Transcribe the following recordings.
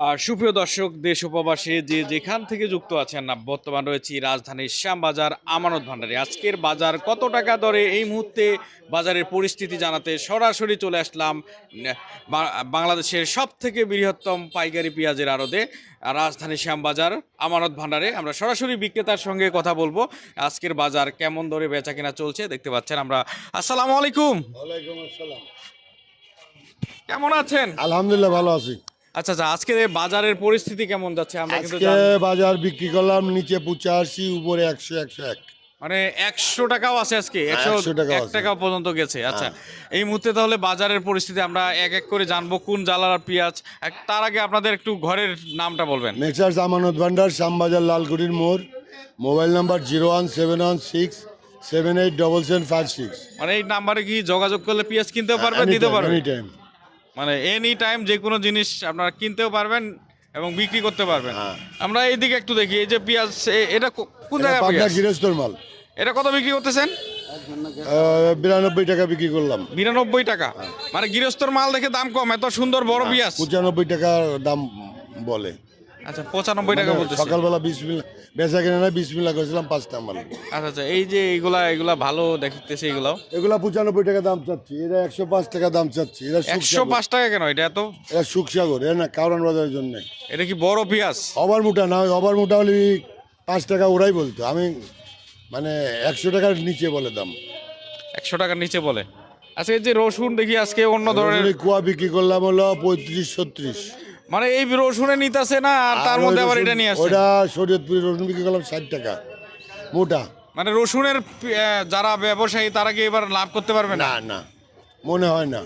আর সুপ্রিয় দর্শক দেশ উপবাসে যে যেখান থেকে যুক্ত আছেন না বর্তমান রয়েছি রাজধানীর শ্যামবাজার আমানত ভান্ডারে আজকের বাজার কত টাকা দরে? এই মুহূর্তে বাজারের পরিস্থিতি জানাতে সরাসরি চলে আসলাম বাংলাদেশের সব থেকে বৃহত্তম পাইকারি পেঁয়াজের আড়তে রাজধানী শ্যামবাজার আমানত ভান্ডারে আমরা সরাসরি বিক্রেতার সঙ্গে কথা বলব আজকের বাজার কেমন দরে বেচা কেনা চলছে দেখতে পাচ্ছেন আমরা। আসসালামু আলাইকুম। আসসালাম। কেমন আছেন? আলহামদুলিল্লাহ ভালো আছি। আচ্ছা আচ্ছা আজকের এই বাজারের পরিস্থিতি কেমন যাচ্ছে? আমরা কিন্তু আজকে বাজার বিক্রি করলাম নিচে পঁচাশি উপরে একশো একশো এক। মানে একশো টাকাও আছে আজকে একশো 100 টাকাও এক। টাকা পর্যন্ত গেছে। আচ্ছা এই মুহূর্তে তাহলে বাজারের পরিস্থিতি আমরা এক এক করে জানব কোন জ্বালার পেঁয়াজ? এক- তার আগে আপনাদের একটু ঘরের নামটা বলবেন। মেসার্স আমানত ভান্ডার শ্যামবাজার লালকুটির মোড়। Mobile number zero one seven one six seven eight double seven five six. মানে এই নাম্বারে কি যোগাযোগ করলে পেঁয়াজ কিনতে পারবেন দিতে পারবেন এনি টাইম মানে এনি টাইম যে কোনো জিনিস আপনারা কিনতেও পারবেন এবং বিক্রি করতে পারবেন। হ্যাঁ। আমরা এইদিকে একটু দেখি এই যে পেঁয়াজ এটা কোন জায়গায় পাবনা মাল। এটা কত বিক্রি করতেছেন? বিরানব্বই টাকা বিক্রি করলাম। বিরানব্বই টাকা। মানে গৃহস্থর মাল দেখে দাম কম এত সুন্দর বড় পেঁয়াজ। পঁচানব্বই টাকা দাম বলে। আচ্ছা পঁচানব্বই টাকা বলতেছে। সকালবেলা বিশ মিলা বেচা কিনে না বিশ মিলা করেছিলাম পাঁচটা মাল। আচ্ছা আচ্ছা এই যে এইগুলা এগুলা ভালো দেখতেছে এগুলো এগুলা পঁচানব্বই টাকা দাম চাচ্ছি এটা একশো পাঁচ টাকা দাম চাচ্ছি এটা একশো পাঁচ টাকা কেন? এটা এত এটা সুখসাগর এটা না কারণ বাজারের জন্য। এটা কি বড় পেঁয়াজ? ওভার মোটা না ওভার মোটা হলে পাঁচ টাকা ওরাই বলতো। আমি মানে একশো টাকার নিচে বলে দাম। একশো টাকার নিচে বলে। আচ্ছা এই যে রসুন দেখি আজকে অন্য ধরনের কুয়া বিক্রি করলাম হলো পঁয়ত্রিশ ছত্রিশ। মানে এই রসুনে নিতেছে না আর তার মধ্যে আবার এটা নিয়ে আসছে। ওটা শরীয়তপুরি রসুন বিক্রি করলাম ষাট টাকা মোটা। মানে রসুনের যারা ব্যবসায়ী তারা কি এবার লাভ করতে পারবে না না মনে হয় না।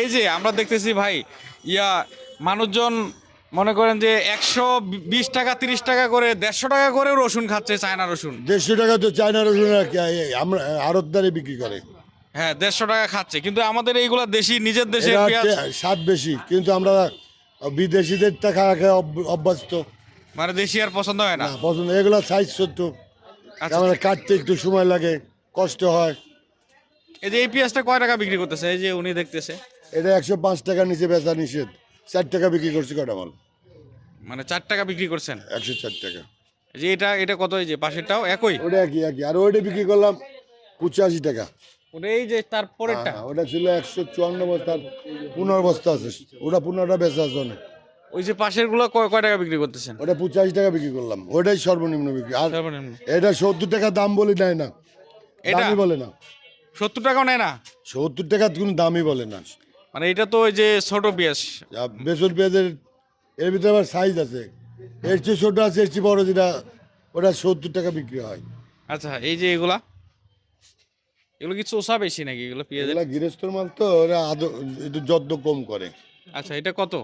এই যে আমরা দেখতেছি ভাই ইয়া মানুষজন মনে করেন যে একশো বিশ টাকা তিরিশ টাকা করে দেড়শো টাকা করে রসুন খাচ্ছে চায়না রসুন। দেড়শো টাকা তো চায়না রসুন আর কি, এই আমরা আড়তদারে বিক্রি করে। হ্যাঁ দেড়শো টাকা খাচ্ছে। কিন্তু আমাদের এইগুলা দেশি নিজের দেশের এরা পেঁয়াজ স্বাদ বেশি কিন্তু আমরা বিদেশিদের টাকা খায় অভ- অভ্যস্ত। মানে দেশি আর পছন্দ হয় না? না পছন্দ এগুলো সাইজ সত্য আচ্ছা। আমরা কাটতে একটু সময় লাগে কষ্ট হয়। এই যে এই পেঁয়াজটা কয় টাকা বিক্রি করতেছে? এই যে উনি দেখতেছে। এটা একশো পাঁচ টাকা নিচে বেচা নিষেধ। চার টাকা বিক্রি করছি কটা মাল মানে চার টাকা বিক্রি করছেন? একশো চার টাকা। এই যে এটা এটা কত এই যে পাশেরটাও একই? ওটা একই একই। আর ওইটা বিক্রি করলাম পঁচাশি টাকা। ওটা এই যে তার পরেরটা। হ্যাঁ, ওটা ছিল একশো চুয়ান্ন বস্তা পনেরো বস্তা আছে। ওটা পনেরোটা বেচা আছে অনেক ওই যে পাশেরগুলো কয় কয় টাকা বিক্রি করতেছেন? ওটা পঁচাশি টাকা বিক্রি করলাম। ওটাই সর্বনিম্ন বিক্রি। আর সর্বনিম্ন। এটা সত্তর টাকা দাম বলে নেয় না। এটা? দামই বলে না। সত্তর টাকাও নেয় না? সত্তর টাকা কোনো দামই বলে না। মানে এটা তো ওই যে ছোট পেঁয়াজ। আর বেসন পেঁয়াজের এর ভিতরে আবার সাইজ আছে। এর চেয়ে ছোটো আছে এর চেয়ে বড় যেটা ওটা সত্তর টাকা বিক্রি হয়। আচ্ছা এই যে এগুলা। এগুলো কি চোষা বেশি নাকি? এগুলো পেঁয়াজের? এগুলো গৃহস্থর মাল তো ওরা আদৌ একটু যত্ন কম করে। আচ্ছা এটা কত?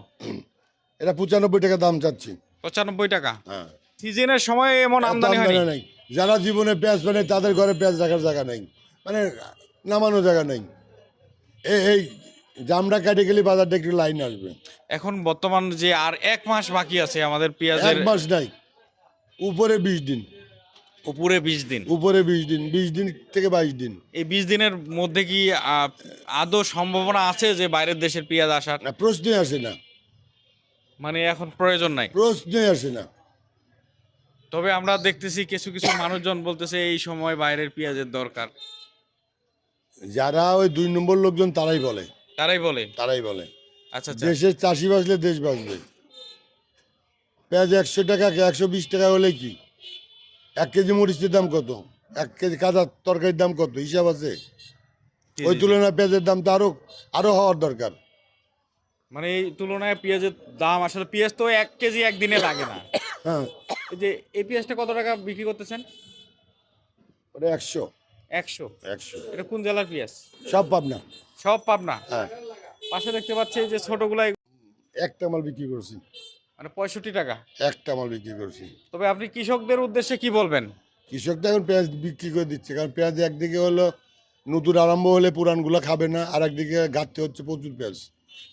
এটা পঁচানব্বই টাকা দাম চাচ্ছি। পঁচানব্বই টাকা? হ্যাঁ। সিজনের সময় এমন আমদানি হয় হয়নি? জানা যারা জীবনে পেঁয়াজ মানে তাদের ঘরে পেঁয়াজ রাখার জায়গা নেই। মানে নামানো জায়গা নেই। এই এই জামটা কাটে গেলে বাজারটা একটু লাইন আসবে। এখন বর্তমান যে আর এক মাস বাকি আছে আমাদের পেঁয়াজের এক মাস নাই। উপরে বিশ দিন। উপরে বিশ দিন। উপরে বিশ দিন বিশ দিন থেকে বাইশ দিন। এই বিশ দিনের মধ্যে কি আহ, আদৌ সম্ভাবনা আছে যে বাইরের দেশের পেঁয়াজ আসার? না প্রশ্নই আসে না। মানে এখন প্রয়োজন নাই। প্রশ্নই আসে না। তবে আমরা দেখতেছি কিছু কিছু মানুষজন বলতেছে এই সময় বাইরের পেঁয়াজের দরকার। যারা ওই দুই নম্বর লোকজন তারাই বলে। তারাই বলে? তারাই বলে। আচ্ছা আচ্ছা। দেশের চাষি বাঁচলে দেশ বাঁচবে। পেঁয়াজ একশো টাকা একশো বিশ টাকা হলে কি? এক কেজি মরিচের দাম কত? এক কেজি কাঁচা তরকারির দাম কত? হিসাব আছে? ওই। তুলনায় পেঁয়াজের দাম তো আরও আরও হওয়ার দরকার। মানে এই তুলনায় পেঁয়াজের দাম আসলে পেঁয়াজ তো এক কেজি একদিনে লাগে না। হ্যাঁ। এই যে এই পেঁয়াজটা কত টাকা বিক্রি করতেছেন? ওটা একশো। একশো। একশো। এটা কোন জেলার পেঁয়াজ? সব পাবনা। সব পাবনা? হ্যাঁ। পাশে দেখতে পাচ্ছি যে ছোটগুলা একটা মাল বিক্রি করছি। মানে পঁয়ষট্টি টাকা। একটা মাল বিক্রি করছি। তবে আপনি কৃষকদের উদ্দেশ্যে কি বলবেন? কৃষক এখন পেঁয়াজ বিক্রি করে দিচ্ছে কারণ পেঁয়াজ একদিকে হলো নতুন আরম্ভ হলে পুরানগুলো খাবে না আর একদিকে ঘাটতে হচ্ছে প্রচুর পেঁয়াজ।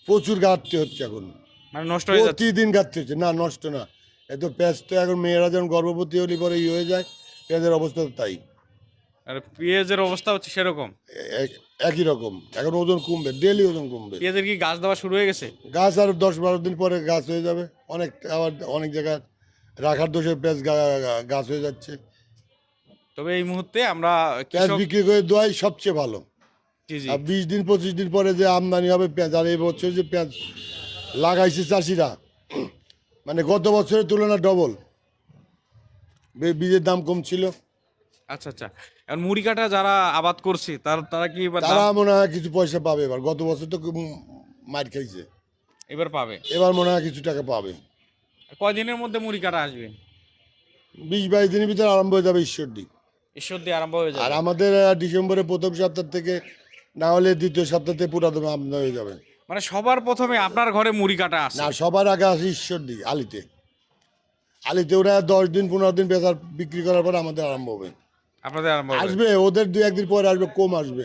প্রচুর ঘাটতে হচ্ছে এখন। মানে নষ্ট হয়ে যাচ্ছে। প্রতিদিন ঘাটতে হচ্ছে। না নষ্ট না। এত পেঁয়াজ তো এখন মেয়েরা যখন গর্ভবতী হলে পরে ই হয়ে যায় পেঁয়াজের অবস্থা তাই। আর পেঁয়াজের অবস্থা হচ্ছে সেরকম? এ- একই রকম। এখন ওজন কমবে ডেলি ওজন কমবে। পেঁয়াজের কি গাছ দেওয়া শুরু হয়ে গেছে? গাছ আর দশ বারো দিন পরে গাছ হয়ে যাবে। অনেক আবার অনেক জায়গায় রাখার দোষে পেঁয়াজ গা- গা- গাছ হয়ে যাচ্ছে। তবে এই মুহূর্তে আমরা পেঁয়াজ কৃষক বিক্রি করে দেওয়াই সবচেয়ে ভালো। জি জি। আর বিশ দিন পঁচিশ দিন পরে যে আমদানি হবে পেঁয়াজ আর এই বছর যে পেঁয়াজ লাগাইছে চাষিরা মানে গত বছরের তুলনায় ডবল বীজের দাম কম ছিল। আচ্ছা আচ্ছা। এখন মুড়ি কাটা যারা আবাদ করছে তার তারা কি এবার তারা মনে হয় কিছু পয়সা পাবে এবার। গত বছর তো মার খাইছে। এবার পাবে। এবার মনে হয় কিছু টাকা পাবে। কয়দিনের মধ্যে মুড়ি কাটা আসবে? বিশ বাইশ দিনের ভিতরে আরম্ভ হয়ে যাবে ঈশ্বর দিক ঈশ্বর দিয়ে আরম্ভ হয়ে যাবে। আর আমাদের ডিসেম্বরের প্রথম সপ্তাহ থেকে না হলে দ্বিতীয় সপ্তাহ থেকে পুরা দমে আমদানি হয়ে যাবে। মানে সবার প্রথমে আপনার ঘরে মুড়ি কাটা আসে না সবার আগে আসে ঈশ্বর দিক আলিতে। আলিতে ওরা দশ দিন পনেরো দিন বেচার বিক্রি করার পর আমাদের আরম্ভ হবে। আপনাদের আরম্ভ হবে। আসবে ওদের দুই একদিন পরে আসবে কম আসবে।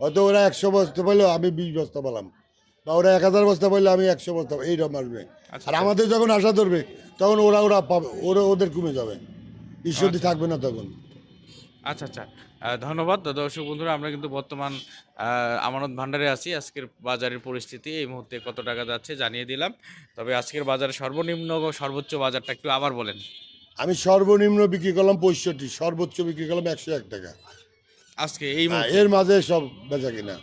হয়তো ওরা একশো বস্তা পাইলো আমি বিশ বস্তা পেলাম বা ওরা এক হাজার বস্তা পাইলে আমি একশো বস্তা এইরকম আসবে। আচ্ছা, আর আমাদের যখন আশা ধরবে তখন ওরা ওরা পাবে ওরা ওদের কমে যাবে। ঈশ্বরদি থাকবে না তখন। আচ্ছা আচ্ছা। আহ, ধন্যবাদ। দর্শক বন্ধুরা আমরা কিন্তু বর্তমান আহ, আমানত ভান্ডারে আছি। আজকের বাজারের পরিস্থিতি এই মুহূর্তে কত টাকা যাচ্ছে জানিয়ে দিলাম। তবে আজকের বাজারে সর্বনিম্ন ও সর্বোচ্চ বাজারটা একটু আবার বলেন। আমি সর্বনিম্ন বিক্রি করলাম পঁয়ষট্টি সর্বোচ্চ বিক্রি করলাম একশো এক টাকা। আজকে এই হ্যাঁ, এর মাঝে সব বেচা কিনা।